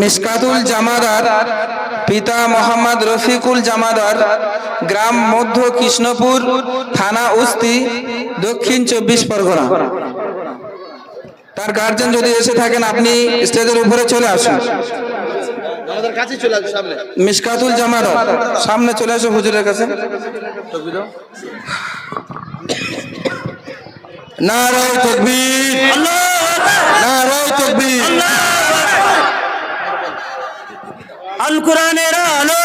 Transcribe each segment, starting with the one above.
মিসকাতুল জামাদার পিতা মোহাম্মদ রফিকুল জামাদার গ্রাম মধ্য কৃষ্ণপুর থানা উস্তি দক্ষিণ চব্বিশ পরগনা। তার গার্জেন যদি এসে থাকেন আপনি স্টেজের উপরে চলে আসুন। আমাদের কাছে চলে আসবে সামনে। মিসকাতুল জামাদার সামনে চলে আসো হুজুরের কাছে। নারায় তকবীর। নারায় তকবীর। আল কোরআনের আলো।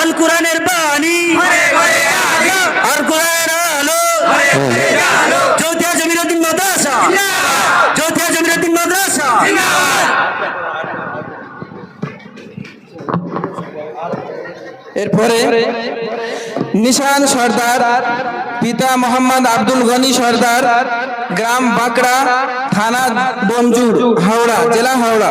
আল কোরআনের বাণী। আল কোরআনের আলো। এরপরে নিশান সর্দার, পিতা মোহাম্মদ আব্দুল গনি সর্দার, গ্রাম বাঁকড়া থানা বমজুর হাওড়া, জেলা হাওড়া।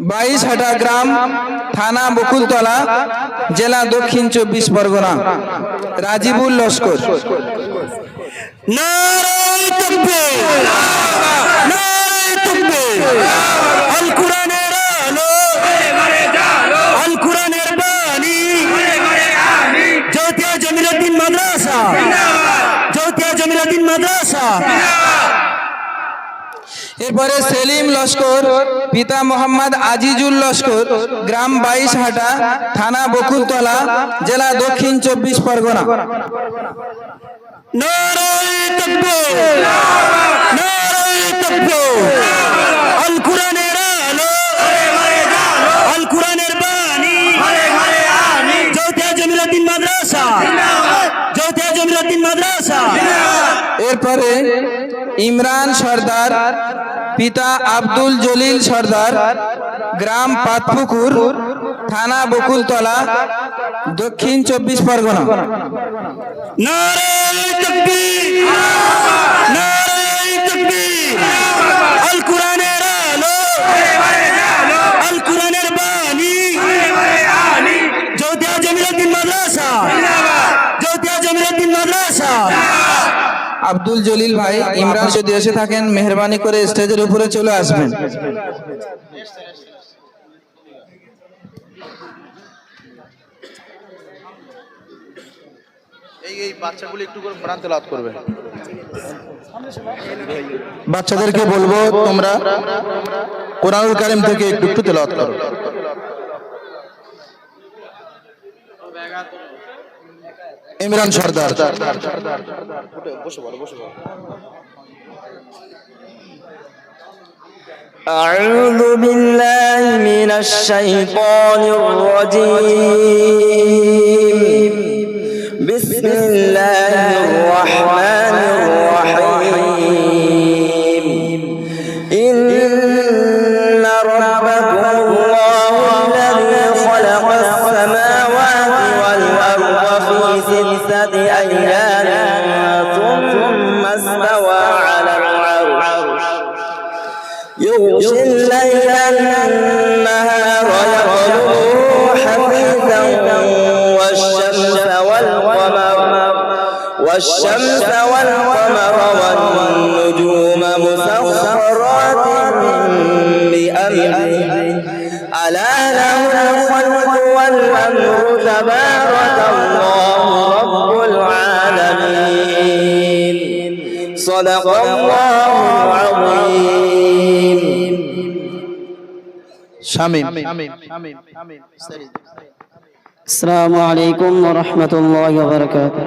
বাইশ হাটা গ্রাম থানা বকুলতলা, জেলা দক্ষিণ চব্বিশ পরগনা। রাজিবুল লস্কর। নারায় তকবীর। নারায় তকবীর আল কোরআনের আলো আল কোরআনের বাণী চৌথিয়া জমিরুদ্দিন মাদ্রাসা চৌথিয়া জমিরুদ্দিন মাদ্রাসা এরপরে সেলিম লস্কর পিতা মোহাম্মদ আজিজুল লস্কর গ্রাম বাইশ হাটা থানা বকুলতলা জেলা দক্ষিণ চব্বিশ পরগনা। মাদ্রাসা এরপরে ইমরান সর্দার পিতা আব্দুল জলিল সর্দার গ্রাম পাতপুকুর থানা বকুলতলা দক্ষিণ চব্বিশ পরগনা। আল কোরআনের বাণী চৌথিয়া জমিরুদ্দিন মাদ্রাসা চৌথিয়া জমিরুদ্দিন মাদ্রাসা আব্দুল জলিল ভাই ইমরান যদি এসে থাকেন মেহরবানি করে স্টেজের উপরে চলে আসবেন। বাচ্চাদেরকে বলব তোমরা কোরআনুল কারিম থেকে একটু একটু তেলাওয়াত করো। ইমরান সর্দার বসে বলো বসে বলো أعوذ بالله من الشيطان الرجيم بسم الله الرحمن الرحيم إن ربكم والشمس والقمر والنجوم مسخرات بأمره. ألا له الخلق والأمر تبارك الله رب العالمين. صدق الله العظيم. شميم السلام عليكم ورحمة الله وبركاته.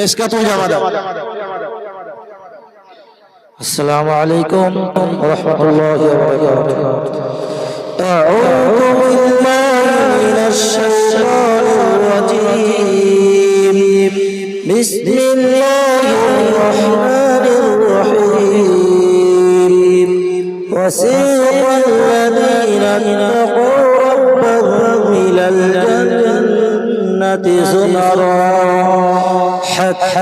مسكتو جمع السلام عليكم ورحمة الله وبركاته. أعوذ بالله من الشيطان الرجيم بسم الله الرحمن الرحيم. وسيق الذين اتقوا ربهم إلى الجنة زمرًا. حتى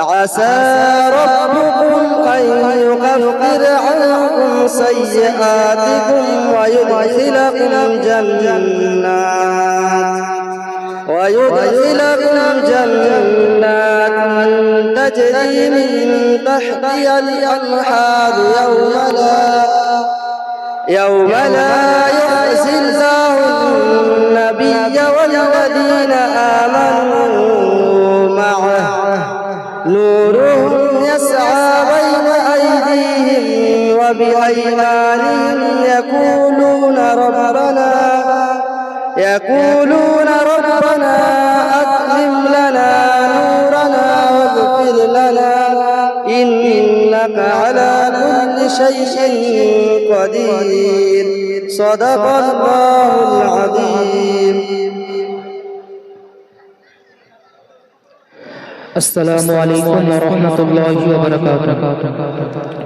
عسى ربكم أن يكفر عنكم سيئاتكم ويدخلكم جنات ويدخلكم جنات تجري من تحتها الأنهار يوم لا يوم لا يخزي الله وبأيمانهم يقولون ربنا يقولون ربنا أتمم لنا نورنا واغفر لنا إنك على كل شيء قدير صدق الله العظيم السلام عليكم ورحمة الله وبركاته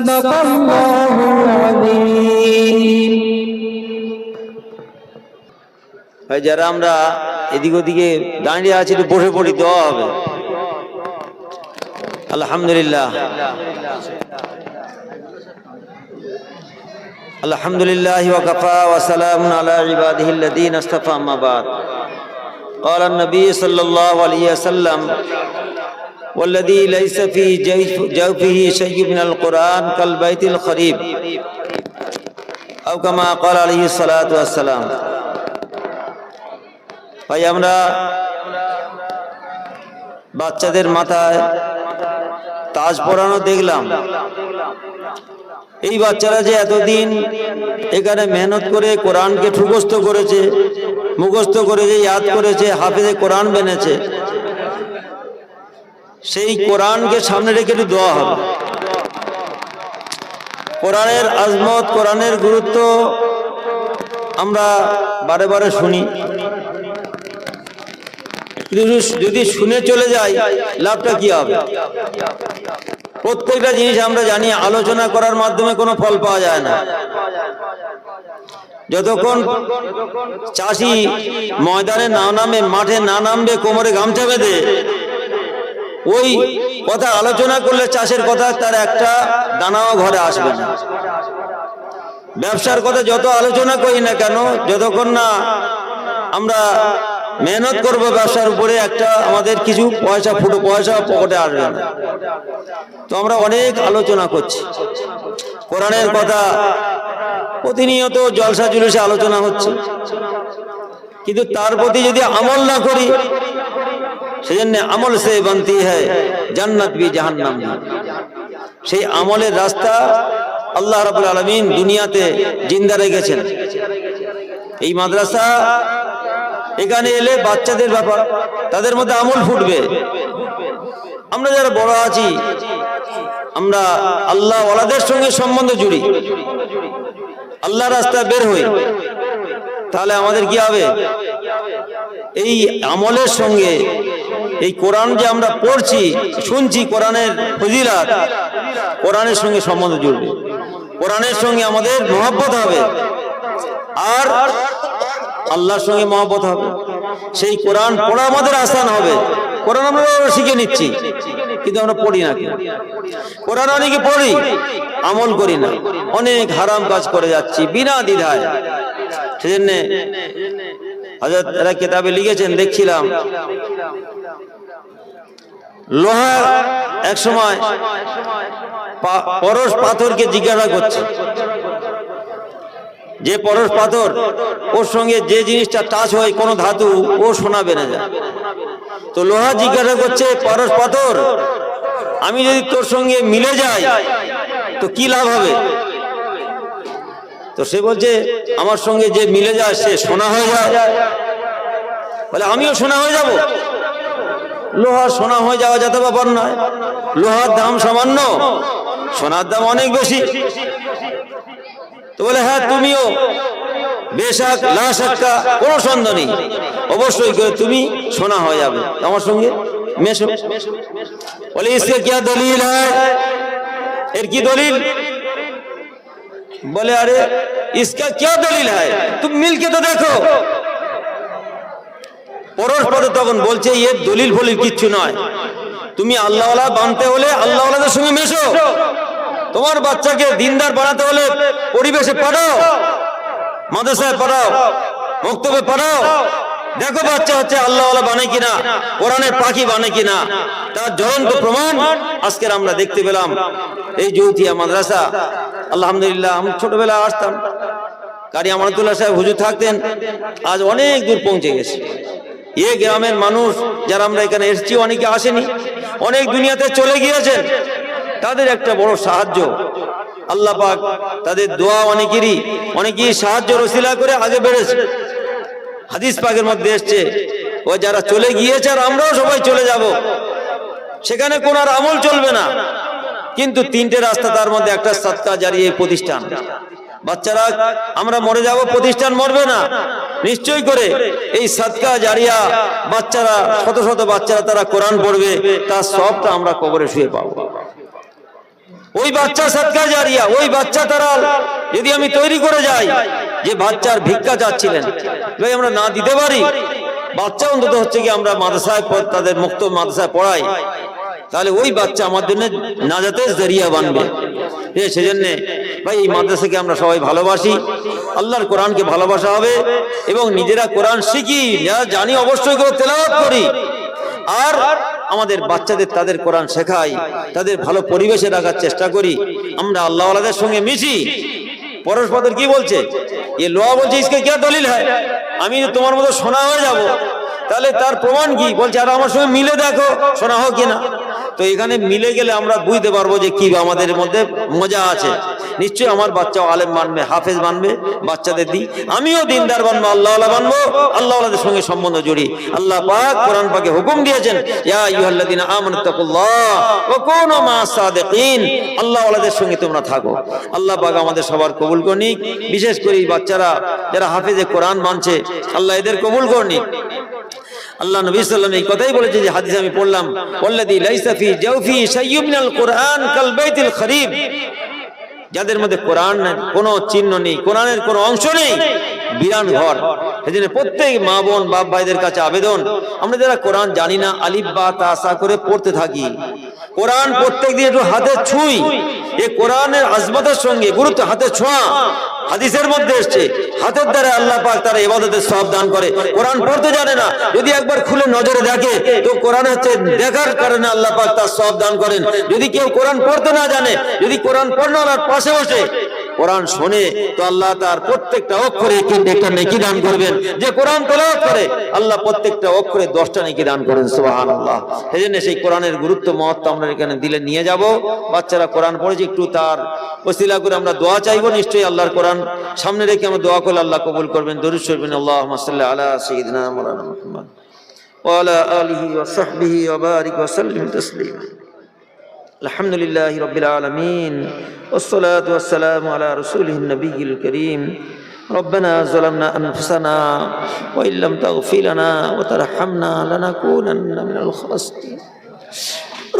صدق الله العظيم ভাই যারা আমরা এদিক ওদিকে দাঁড়িয়ে আছি একটু বসে পড়ি দেওয়া হবে আলহামদুলিল্লাহ আলহামদুলিল্লাহ ওয়াকাফা ওয়াসালাম আলা ইবাদিহিল্লাযীনা ইসতাফা আম্মা বাদ قال النبي صلى الله عليه وسلم والذي ليس في جيف- جوفه شيء من القرآن كالبيت الخريب أو كما قال عليه الصلاة والسلام ভাই আমরা বাচ্চাদের মাথায় তাজ পরানো দেখলাম এই বাচ্চারা যে এতদিন এখানে মেহনত করে কোরআনকে ঠুকস্ত করেছে মুখস্থ করেছে ইয়াদ করেছে হাফেজে কোরআন বেনেছে সেই কোরআনকে সামনে রেখে একটু দেওয়া হবে। কোরআনের আজমত, কোরআনের গুরুত্ব আমরা বারে বারে শুনি। যদি শুনে চলে যাই, লাভটা কি হবে? প্রত্যেকটা জিনিস আমরা জানি, আলোচনা করার মাধ্যমে কোনো ফল পাওয়া যায় না। যতক্ষণ চাষি ময়দানে না নামে, মাঠে না নামবে, কোমরে গামছা বেঁধে ওই কথা আলোচনা করলে চাষের কথা, তার একটা দানাও ঘরে আসবে না। ব্যবসার কথা যত আলোচনা করি না কেন, যতক্ষণ না আমরা মেহনত করব ব্যবসার উপরে, একটা আমাদের কিছু পয়সা, ফুটো পয়সা পকেটে আসবে না। তো আমরা অনেক আলোচনা করছি। কোরআনের কথা প্রতিনিয়ত জলসা জুলুসে আলোচনা হচ্ছে। কিন্তু তার প্রতি যদি আমল না করি সেজন্য আমল সে বানতি হয় জান্নাত বি জাহান্নাম। সেই আমলের রাস্তা আল্লাহ রাবুল আলমিন দুনিয়াতে জিন্দা রেখেছেন। এই মাদ্রাসা এখানে এলে বাচ্চাদের ব্যাপার, তাদের মধ্যে আমল ফুটবে। আমরা যারা বড় আছি, আমরা আল্লাহ ওয়ালাদের সঙ্গে সম্বন্ধ জুড়ি। আল্লাহ রাস্তা বের হই, তাহলে আমাদের কি হবে? এই আমলের সঙ্গে এই কোরআন যে আমরা পড়ছি, শুনছি, কোরআনের ফজিলাত, কোরআনের সঙ্গে সম্বন্ধ জুড়বে। কোরআনের সঙ্গে আমাদের মহব্বত হবে। আর আল্লাহর সঙ্গে মহব্বত হবে। সেই কোরআন পড়া আমাদের আসান হবে। কোরআন আমরা শিখে নিচ্ছি, কিন্তু আমরা পড়ি না? কোরআন অনেকে পড়ি, আমল করি না। অনেক হারাম কাজ করে যাচ্ছি, বিনা দ্বিধায়। সেজন্য হাজরত এরা কেতাবে লিখেছেন, দেখছিলাম। লোহা এক সময় পরশ পাথরকে জিজ্ঞাসা করছে। যে পরশ পাথর, ওর সঙ্গে যে জিনিসটা টাচ হয়, কোনো ধাতু, ও শোনাবে না যায়। তো লোহা জিজ্ঞাসা করছে, পরশ পাথর, আমি যদি তোর সঙ্গে মিলে যাই, তো কি লাভ হবে? তো সে বলছে, আমার সঙ্গে যে মিলে যায়, সে সোনা হয়ে যায়। বলে, আমিও সোনা হয়ে যাব? লোহা সোনা হয়ে যাওয়া যাতে ব্যাপার নয়। লোহার দাম সামান্য, সোনার দাম অনেক বেশি। তো বলে হ্যাঁ তুমিও বেশাক, লাশাক্কা, কোনো সন্দেহ নেই। অবশ্যই তুমি সোনা হয়ে যাবে। আমার সঙ্গে মেশো। বলে ইসকে কিয়া দলিল হয়? এর কি দলিল? বলে, আরে, ইসকা কিয়া দলিল হয়? তুমি মিলকে তো দেখো। পদে তখন বলছে এর দলিল ফলিল কিচ্ছু নয়। তুমি আল্লাহওয়ালা বানতে হলে আল্লাহওয়ালাদের সঙ্গে মেশো। তোমার বাচ্চাকে দিনদার বানাতে হলে পরিবেশে পাঠাও। মাদ্রাসায় পাঠাও। বক্তব্যে পাঠাও। দেখো বাচ্চা হচ্ছে আল্লাহওয়ালা বানে কিনা কোরআনের পাখি বানে কিনা। তার জ্বলন্ত প্রমাণ আজকের আমরা দেখতে পেলাম। এই যৌথিয়া মাদ্রাসা, আলহামদুলিল্লাহ, আমি ছোটবেলায় আসতাম। কারি আমানুল্লাহ সাহেব হুজুর থাকতেন, আজ অনেক দূর পৌঁছে গেছে। এ গ্রামের মানুষ যারা আমরা এখানে এসেছি, অনেকে আসেনি, অনেক দুনিয়াতে চলে গিয়েছেন। তাদের একটা বড় সাহায্য। আল্লাহ পাক তাদের দোয়া অনেকেরই, অনেকেই সাহায্য রসিলা করে আগে বেড়েছে। হাদিস পাকের মধ্যে এসছে, ও যারা চলে গিয়েছে আর আমরাও সবাই চলে যাব, সেখানে কোন আর আমল চলবে না। কিন্তু তিনটে রাস্তা তার মধ্যে একটা সৎকা জারি এই প্রতিষ্ঠান। বাচ্চারা, আমরা মরে যাব, প্রতিষ্ঠান মরবে না। নিশ্চয় করে এই সৎকা জারিয়া বাচ্চারা, শত শত বাচ্চারা তারা কোরআন পড়বে, তার সবটা আমরা কবরে শুয়ে পাবো। ওই বাচ্চা সৎকা জারিয়া, ওই বাচ্চা তারা যদি আমি তৈরি করে যাই, যে বাচ্চার ভিক্ষা চাচ্ছিলেন ভাই আমরা না দিতে পারি, বাচ্চা অন্তত হচ্ছে কি আমরা মাদ্রাসায় তাদের মুক্ত মাদ্রাসায় পড়াই, তাহলে ওই বাচ্চা আমার জন্য নাজাতের জরিয়া বানবে। সেজন্য ভাই, এই মাদ্রাসাকে আমরা সবাই ভালোবাসি। আল্লাহর কোরআনকে ভালোবাসা হবে এবং নিজেরা কোরআন শিখি। যারা জানি অবশ্যই করে তেলাওয়াত করি। আর আমাদের বাচ্চাদের তাদের কোরআন শেখাই, তাদের ভালো পরিবেশে রাখার চেষ্টা করি। আমরা আল্লাহ আল্লাহওয়ালাদের সঙ্গে মিশি। পরস্পর কি বলছে? এ লোয়া বলছে, ইসকে কে দলিল হয় আমি তোমার মতো সোনা হয়ে যাব। তাহলে তার প্রমাণ কি? বলছে, আর আমার সঙ্গে মিলে দেখো শোনা হোক কিনা তো এখানে মিলে গেলে আমরা বুঝতে পারব যে কি আমাদের মধ্যে মজা আছে। নিশ্চয়ই আমার বাচ্চা আলেম মানবে, হাফেজ মানবে, বাচ্চাদের দিই আমিও দিনদার বানবো আল্লাহ মানবো আল্লাহদের সঙ্গে সম্বন্ধ জড়ি। আল্লাহ পাক কোরআন পাকে হুকুম দিয়েছেন আল্লাহ সঙ্গে তোমরা থাকো। আল্লাহ পাক আমাদের সবার কবুল করুন। বিশেষ করে বাচ্চারা, যারা হাফেজে কোরআন মানছে, আল্লাহ এদের কবুল করুন। আল্লাহ নবী সাল্লাম এই কথাই বলেছে যে হাদিস আমি পড়লাম, ওয়াল্লাযী লাইসা ফি জাওফি শাইয়্যুম মিনাল কোরআন কাল বাইতিল খরিব। যাদের মধ্যে কোরআন কোনো চিহ্ন নেই, কোরআনের কোনো অংশ নেই, বিরান ঘর। সেজন্য প্রত্যেক মা বোন, বাপ ভাইদের কাছে আবেদন। আমরা যারা কোরআন জানি না, আলিফ, বা তাসা করে পড়তে থাকি। কোরআন প্রত্যেক দিন একটু হাতে ছুঁই। এ কোরআনের আজমতের সঙ্গে গুরুত্ব হাতে ছোঁয়া হাদিসের মধ্যে এসছে। হাতের দ্বারা আল্লাহ পাক তারা ইবাদতের সব দান করে। কোরআন পড়তে জানে না, যদি একবার খুলে নজরে দেখে, তো কোরআন হচ্ছে দেখার কারণে আল্লাহ পাক তার সব দান করেন। যদি কেউ কোরআন পড়তে না জানে, যদি কোরআন পড়নার পাশে বসে কোরআন শোনে তো আল্লাহ তার প্রত্যেকটা অক্ষরে কিন্তু একটা নেকি দান করবেন। যে কোরআন তেলাওয়াত করে, আল্লাহ প্রত্যেকটা অক্ষরে দশটা নেকি দান করেন, সুবহানাল্লাহ। সেই জন্য সেই কোরআনের গুরুত্ব মহত্ব আমরা এখানে দিলে নিয়ে যাব। বাচ্চারা কোরআন পড়েছি, একটু তার ওসিলা করে আমরা দোয়া চাইব নিশ্চয়ই আল্লাহর কোরআন। সামনে রেখে আমরা দোয়া করলে আল্লাহ কবুল করবেন, দরুদ শরীফিন আল্লাহ সাল্লি আলা সাইয়্যিদিনা মুহাম্মদ। ওয়া আলা আলিহি ওয়া সাহবিহি ওয়া বারিক ওয়া সাল্লিম তাসলিমা। الحمد لله رب العالمين والصلاة والسلام على رسوله النبي الكريم ربنا ظلمنا أنفسنا وإن لم تغفر لنا وترحمنا لنكونن من الخاسرين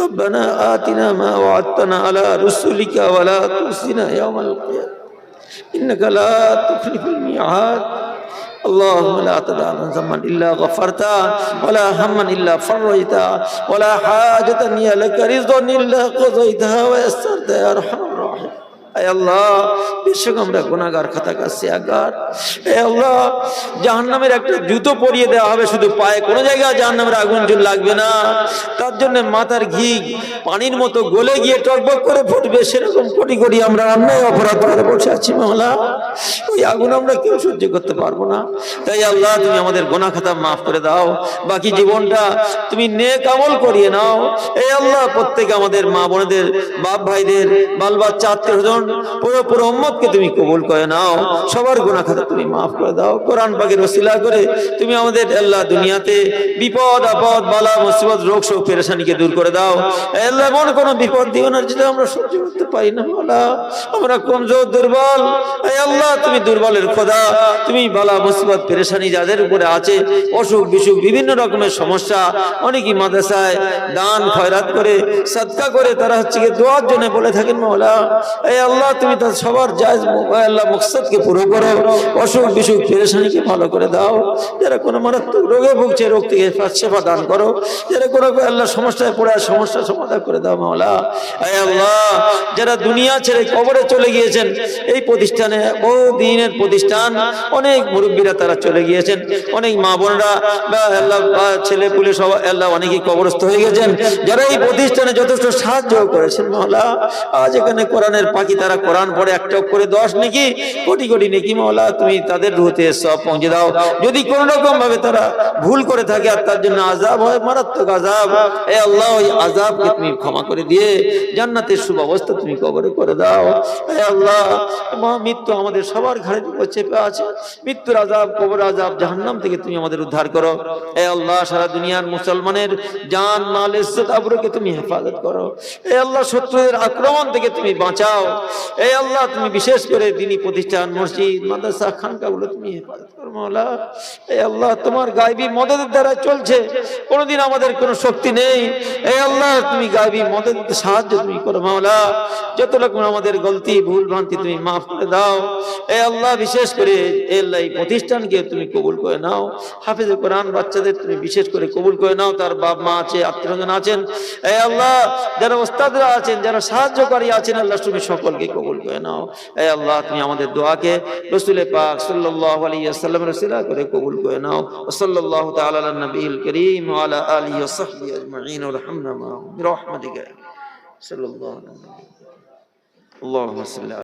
ربنا آتنا ما وعدتنا على رسلك ولا تخزنا يوم القيامة إنك لا تخلف الميعاد اللهم لا تدع لنا ذنبا إلا غفرته ولا هما إلا فرجته ولا حاجة هي لك رزق إلا قضيتها ويسرتها يا أرحم আমরা গোনাগার খাতা এ আল্লাহ, জাহান্নামের একটা জুতো পরিয়ে দেওয়া হবে, শুধু পায়ে। কোনো জায়গায় আগুন লাগবে না। তার মাথার ঘি পানির মতো গলে গিয়ে টকবক করে ফুটবে, সেরকম কটি করি আমরা অন্যায় অপরাধ করে বসে আছি বাংলা ওই আগুন আমরা কেউ সহ্য করতে পারব না। তাই আল্লাহ, তুমি আমাদের গোনা খাতা মাফ করে দাও। বাকি জীবনটা তুমি নেক আমল করিয়ে নাও। এই আল্লাহ, প্রত্যেকে আমাদের মা বোনেদের বাপ ভাইদের বাল বাচ্চা আত্মীয় পুরো পুরো উম্মতকে তুমি কবুল করে নাও। সবার গোনা খাতা তুমি মাফ করে দাও। কোরআন পাকের ওসিলা করে তুমি আমাদের আল্লাহ দুনিয়াতে বিপদ, আপদ, বালা, মুসিবত, রোগ, শোক, পেরেশানিকে দূর করে দাও। আল্লাহ, এমন কোনো বিপদ দিও না যেটা আমরা সহ্য করতে পারি না মাওলা আমরা কমজোর, দুর্বল। আল্লাহ, তুমি দুর্বলের খোদা। তুমি বালা, মুসিবত, পেরেশানি যাদের উপরে আছে, অসুখ, বিসুখ, বিভিন্ন রকমের সমস্যা, অনেকেই মাদ্রাসায় দান, খয়রাত করে সৎকা করে তারা হচ্ছে গিয়ে দোয়ার জন্য বলে থাকেন মাওলা এই আল্লাহ, তুমি তার সবার জায়জ আল্লাহ মকসদকে পুরো করো, অসুখ বিসুখ পেরেশানিকে ভালো করে দাও। যারা কোনো মারাত্মক রোগে ভুগছে, রোগ থেকে সেবা দান করো। যারা কোনো আল্লাহ সমস্যায় পড়ে সমস্যা সমাধান করে দাও, মাওলা। এই আল্লাহ, যারা দুনিয়া ছেড়ে কবরে চলে গিয়েছেন, এই প্রতিষ্ঠানে বহু দিনের প্রতিষ্ঠান, অনেক মুরব্বীরা তারা চলে গিয়েছেন, অনেক মা বোনরা, বা আল্লাহ ছেলে পুলে সব আল্লাহ অনেকেই কবরস্থ হয়ে গেছেন। যারা এই প্রতিষ্ঠানে যথেষ্ট সাহায্য করেছেন, মাওলা, আজ এখানে কোরআনের পাখি তারা কোরআন পড়ে একটা করে দশ নাকি? কোটি কোটি নেকি মাওলা, তুমি তাদের রুহতে সব পৌঁছে দাও। যদি কোন রকম ভাবে তারা ভুল করে থাকে আর তার জন্য আজাব হয়, মারাত্মক আজাব এ আল্লাহ, ওই আজাবকে তুমি ক্ষমা করে দিয়ে জান্নাতের সুব্যবস্থা তুমি কবরে করে দাও। এ আল্লাহ মৃত্যু আমাদের সবার উপর চেপে আছে। মৃত্যুর আজাব কবর আজাব জাহান্নাম থেকে তুমি আমাদের উদ্ধার করো। এ আল্লাহ, সারা দুনিয়ার মুসলমানের জান, মাল, ইজ্জত, আবরুকে তুমি হেফাজত করো। এ আল্লাহ, শত্রুদের আক্রমণ থেকে তুমি বাঁচাও। এ আল্লাহ, তুমি বিশেষ করে দিনী প্রতিষ্ঠান, মসজিদ, মাদ্রাসা, খানকাগুলো তুমি হেফাজত করো মাওলা। এ আল্লাহ, তোমার গায়বী মদদের দ্বারা চলছে। কোনোদিন আমাদের কোনো শক্তি নেই। এ আল্লাহ, তুমি গায়বী মদদের সাহায্য তুমি করো মাওলা। যত রকম আমাদের গলতি, ভুল ভ্রান্তি তুমি মাফ করে দাও। এ আল্লাহ, বিশেষ করে এই প্রতিষ্ঠানকে তুমি কবুল করে নাও। হাফিজে কোরআন বাচ্চাদের তুমি বিশেষ করে কবুল করে নাও। তার বাপ মা আছে আত্মীয়জন আছেন। এ আল্লাহ, যারা ওস্তাদরা আছেন, যারা সাহায্যকারী আছেন, আল্লাহ তুমি সকলকে কবুল করে নাও এ আল্লাহ তুমি আমাদের দোয়াকে রসুলে পাক সাল্লাল্লাহু আলাইহি ওয়াসাল্লাম রসিলা করে কবুল করে নাও সাল্লাল্লাহু তাআলা আলা নবিল করিম ওয়া আলা আলিহি ওয়া সাহবিহি আজমাইন ওয়া রাহমনা মা বিরহমাতিকা সাল্লাল্লাহু আলাইহি ওয়া সাল্লাম اللهم صل